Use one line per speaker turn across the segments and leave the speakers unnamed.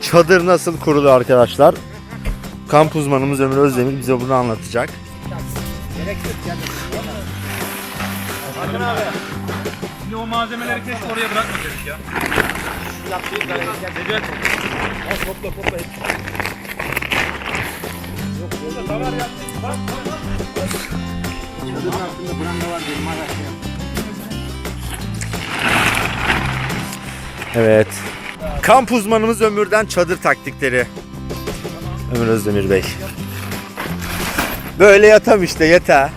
çadır nasıl kurulur arkadaşlar? Kamp uzmanımız Ömür Özdemir bize bunu anlatacak.
Şimdi o malzemeleri keşke oraya bırakmasaydık ya. Necati. Al topla topla. Yok, da var ya. Bak, bak, bak.
Evet. Kamp uzmanımız Ömür'den çadır taktikleri. Ömür Özdemir Bey. Böyle yatam işte yeter.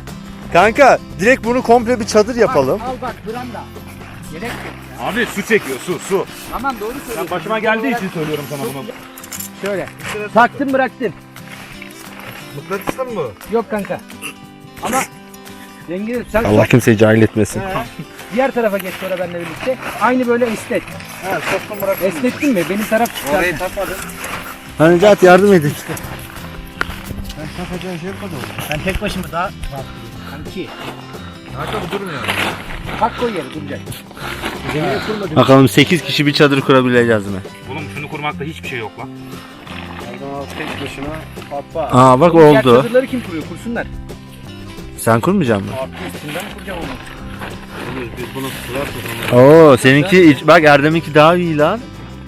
Kanka direkt bunu komple bir çadır yapalım.
Al bak branda. Gerek yok.
Abi su çekiyor su su.
Tamam doğru söylüyorsun.
Başıma geldiği için söylüyorum sana bunu.
Şöyle. Taktım bıraktım.
Mıknatıslı mı?
Yok kanka. Ama Cengiz sen
Allah kimseyi cahil etmesin.
diğer tarafa geç sonra benimle birlikte. Aynı böyle esnet. Esnettin mi? Benim taraf Orayı takmadın.
Hani Necati yardım edin.
Ben tek başıma daha rahat Kanki.
Kanka bu durmuyor.
Bak koy yere duracak. Zemine kurmadım.
Bakalım 8 kişi bir çadır kurabileceğiz mi?
Oğlum şunu kurmakta hiçbir şey yok lan.
Aa bak
Diğer
oldu.
çadırları kim kuruyor? Kursunlar.
Sen kurmayacak mısın?
Abi üstünden kuracağım onu.
Oo seninki iç- bak Erdem'inki daha iyi lan.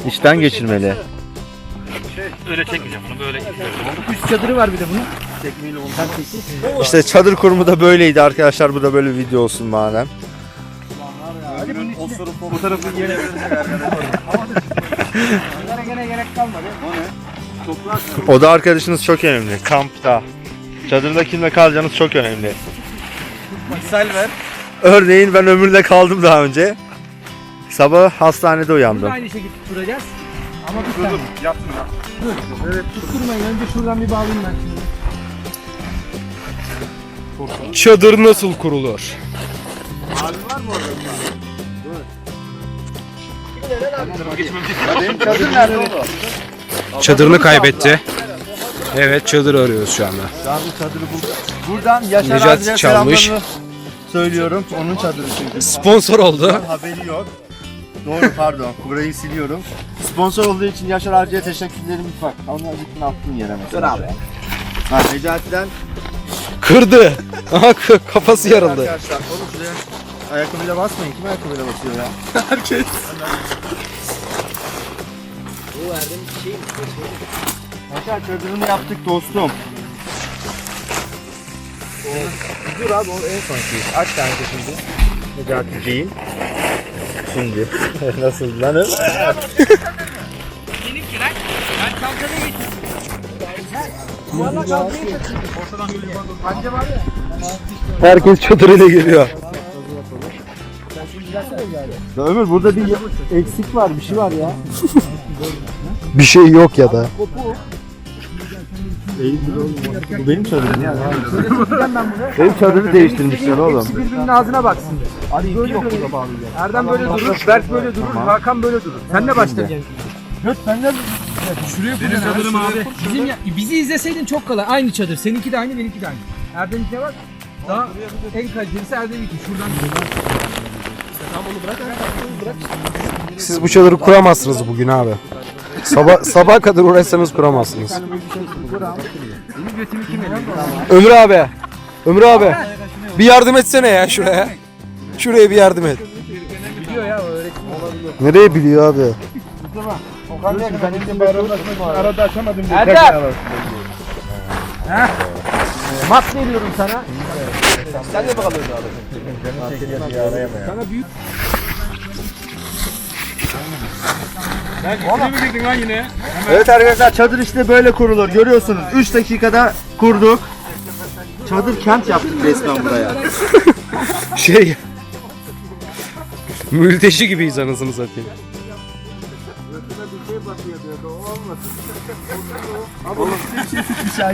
İçten geçirmeli.
Öyle çekmeyeceğim bunu böyle.
Üst çadırı var bir de bunun.
İşte çadır kurumu da böyleydi arkadaşlar. Bu da böyle bir video olsun madem.
Bunlara gene gerek kalmadı.
Oda arkadaşınız çok önemli. Kampta. Çadırda kimle kalacağınız çok önemli.
Misal ver.
Örneğin ben ömürle kaldım daha önce. Sabah hastanede
Burada
uyandım.
aynı şekilde kuracağız. Ama bir tane.
Yaptın ya.
Evet tutturmayın. Önce şuradan bir bağlayayım ben şimdi.
Çadır nasıl kurulur? Çadırını kaybetti. Evet çadır arıyoruz şu anda.
Buradan Yaşar
Necati
abiye
çalmış.
söylüyorum. Onun çadırı çünkü.
Sponsor oldu.
Haberi yok. Doğru pardon. Burayı siliyorum. Sponsor olduğu için Yaşar abiye teşekkürlerimi bak. Onu gittin attın yere mesela. Dur abi. Ha Necati'den
Kırdı. Aha k- kafası yarıldı.
Arkadaşlar oğlum şuraya ayakkabıyla basmayın. Kim ayakkabıyla basıyor ya? Herkes. Yaşar çadırını yaptık dostum. Dur abi o en son şey. Aç kanka şimdi. Necati'ciğim. Şimdi. Nasıl lan?
Herkes çadırıyla geliyor.
Ya Ömür burada bir eksik var, bir şey var ya.
Bir şey yok ya da.
Bu benim çadırım ya. benim çadırı değiştirmişler oğlum.
Hepsi birbirinin ağzına baksın. Hadi böyle durur. Erdem böyle durur, Berk böyle durur, Hakan böyle durur. Sen de başlayacaksın.
Benim çadırım abi.
Bizim ya, bizi izleseydin çok kolay. Aynı çadır. Seninki de aynı, benimki de aynı. Erdem'inkiye bak. Daha en kalitelisi Erdem'inki. Şuradan
Siz bu çadırı kuramazsınız bugün abi. Sabah sabah kadar uğraşsanız kuramazsınız. Ömür abi. Ömür abi. Bir yardım etsene ya şuraya. Şuraya bir yardım et.
Biliyor ya o öğretim olabiliyor.
Nereye biliyor abi?
Arada açamadım diye.
Erdem! Heh. Mat veriyorum sana. Sen de bakalım Sana büyük
Lan yine?
Evet arkadaşlar çadır işte böyle kurulur. Görüyorsunuz 3 dakikada kurduk. Çadır kent yaptık resmen buraya.
Şey. Mülteşi gibiyiz anasını satayım.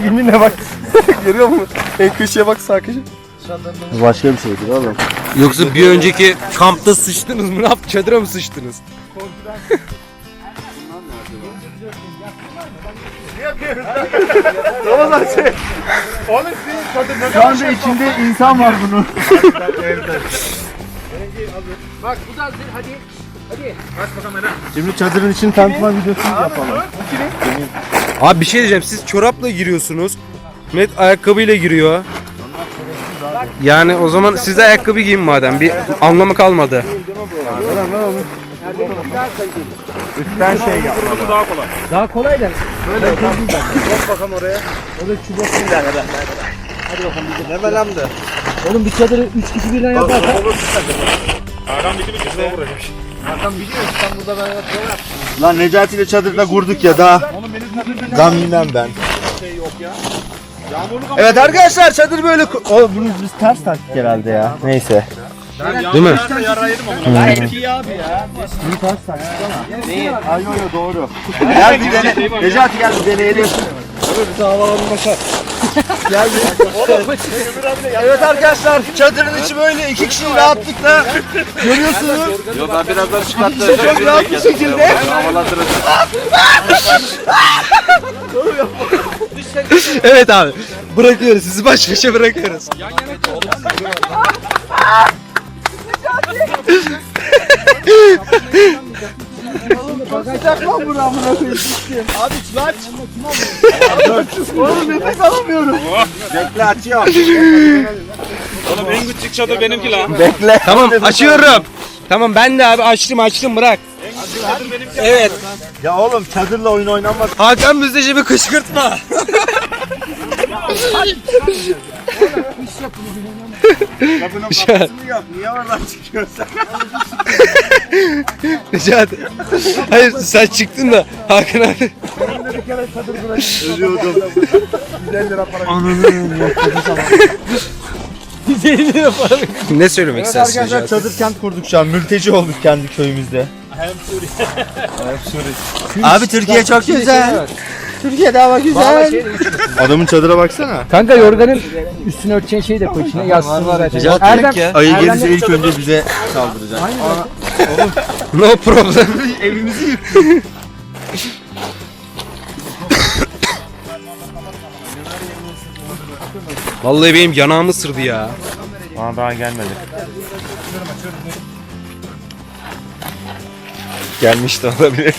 Yeminle bak.
Görüyor musun? En köşeye bak sağ köşe.
Başka bir şeydir oğlum.
Yoksa bir önceki kampta sıçtınız mı? Ne yaptı? Çadıra mı sıçtınız?
Şu anda içinde insan var bunun.
Bak bu da hazır. Hadi.
Şimdi çadırın için tanıtma videosu yapalım.
Abi bir şey diyeceğim. Siz çorapla giriyorsunuz. Met ayakkabıyla giriyor. Yani o zaman siz de ayakkabı giyin madem. Bir anlamı kalmadı.
Üstten şey yap.
daha kolay.
Daha kolay da.
Hemen hem de.
Oğlum bir çadırı 3 kişi birden yaparsak.
Hakan bizi bir kızla vuracak.
Lan Necati ile çadırda kurduk ya daha. Gam yemem ben. Evet arkadaşlar çadır böyle o bunu biz ters taktık herhalde ya. Neyse.
Değil mi?
Yara yedim ama. Gayet iyi abi.
Bunu ters taktık ama. Değil. Ay yo yo doğru. Gel bir dene. Necati gel bir deneyelim. Gel bir. Evet arkadaşlar çadırın içi böyle iki kişi rahatlıkla görüyorsunuz.
Yok ben biraz daha çıkarttım.
Çok rahat bir şekilde.
Evet abi. Bırakıyoruz. Sizi baş başa bırakıyoruz.
Sıcak lan bunu amına koyayım. Abi aç. Oğlum nefes alamıyorum. Bekle açıyorum.
Oğlum en küçük çadır benimki lan.
Bekle.
Tamam açıyorum. Tamam ben de abi açtım açtım bırak. Evet.
Ya oğlum çadırla oyun oynanmaz.
Hakan Müzdeci'mi kışkırtma.
Kadının kafasını yap. Niye oradan çıkıyorsun?
Necati. Hayır sen çıktın da Hakan abi.
Ölüyordum. 150 lira para.
Ne söylemek
Evet
istersin
arkadaşlar
Necati?
çadır kent kurduk şu an. Mülteci olduk kendi köyümüzde. Hem Suriye. Abi Türkiye çok güzel. Türkiye'de hava güzel. Adamın çadıra baksana.
Kanka yorganın üstüne örteceğin şeyi de koy içine. Yazsın zaten. Erdem,
Ayı gelirse ilk önce bize saldıracak.
No problem.
Evimizi yıktı.
Vallahi benim yanağımı ısırdı ya.
Bana daha gelmedi.
Gelmiş de olabilir.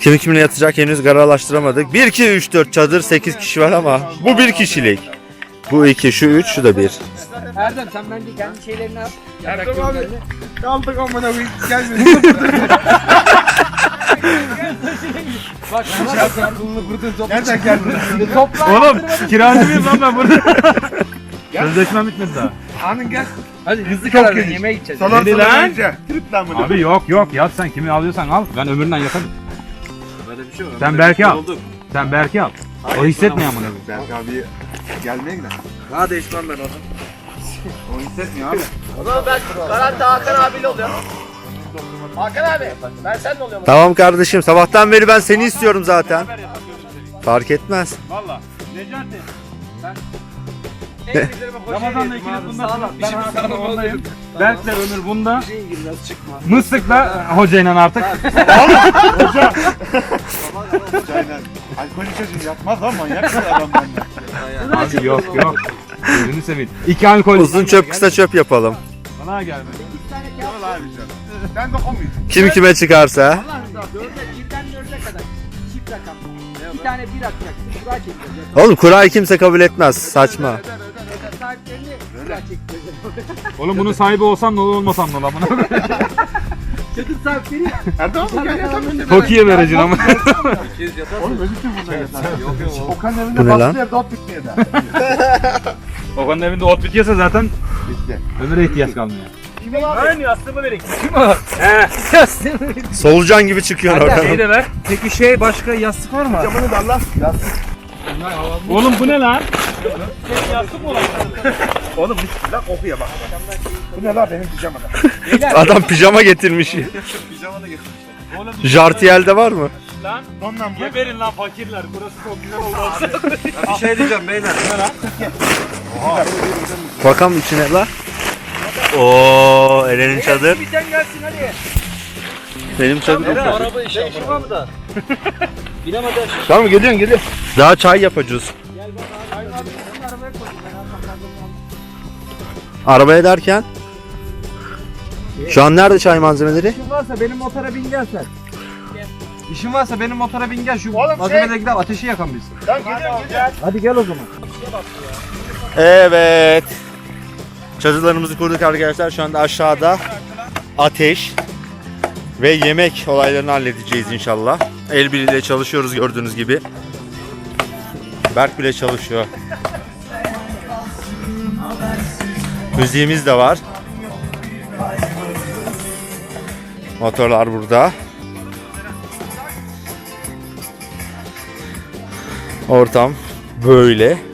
Kimi kiminle yatacak henüz kararlaştıramadık. 1, 2, 3, 4 çadır 8 kişi var ama bu bir kişilik. Bu 2, şu 3, şu da 1.
Erdem sen bence kendi şeylerini al.
Erdem abi.
Kaldık amına koyayım gelmedi.
Bak şuna bak.
Nereden geldin?
Topla.
Oğlum kiracı mıyım lan ben burada? Sözleşmem bitmedi daha.
Anın gel.
Hadi hızlı karar verin. Yemeğe gideceğiz.
Salon
Dedi
salon
lan.
önce. Trip lan bunu.
Abi yok yok yat sen kimi alıyorsan al. Ben ömründen yatarım.
Böyle bir şey var.
Sen Berk'i al. Sen Berk'i al. O hissetmiyor amına koyayım.
Berk abi gelmeye gider. Daha değişmem ben onu. o hissetmiyor abi. Tamam kardeşim sabahtan beri ben seni istiyorum zaten. Fark etmez.
Valla. Necati. Ramazan'da ikiniz bunda. Ben Hakan'la ondayım. Berk'le Ömür bunda. Mıstık'la hocayla artık.
Alkolü çocuğu yapmaz lan manyak bir adam benden.
Abi yok yok. Gözünü seveyim. İki alkol.
Uzun çöp kısa çöp yapalım.
Bana gelmedi.
Ben dokunmayayım. Kim kime çıkarsa.
Birden dörde kadar. Çift rakam. Bir tane bir atacaksın. Kura çekeceğiz.
Oğlum kurayı kimse kabul etmez. Saçma.
Çekeceğiz.
Oğlum bunun sahibi olsam ne olur olmasam ne olur amına.
Çadır sahipleri.
Toki'ye vereceksin ama.
Okan'ın evinde Bu ne lan? evde ot bitmeye de.
Okan'ın evinde ot bitiyorsa zaten Ömür'e ihtiyaç kalmıyor. Aynı yastığımı vereyim. He.
Solucan gibi çıkıyor
Şey
oradan.
de ver.
Peki şey başka yastık var mı?
Camını da Allah.
Oğlum bu ne lan? Yastık mı olan?
Oğlum bismillah kokuya bak. Bu ne lan benim pijamada? Adam pijama getirmiş. Jartiyel'de var mı?
Lan geberin lan fakirler. Burası çok güzel oldu.
Bir şey diyeceğim beyler. Bakalım içine la. Oo, Eren'in çadır. Benim çadır.
Araba işe var mı da?
Tamam geliyorsun geliyor. Daha çay yapacağız. Arabaya derken? Şu an nerede çay malzemeleri?
İşin varsa benim motora bin gel sen. İşin varsa benim motora bin gel şu malzemede gidelim ateşi yakan biz. Hadi gel o zaman.
Evet. Çadırlarımızı kurduk arkadaşlar. Şu anda aşağıda ateş ve yemek olaylarını halledeceğiz inşallah. El birliğiyle çalışıyoruz gördüğünüz gibi. Berk bile çalışıyor. Müziğimiz de var. Motorlar burada. Ortam böyle.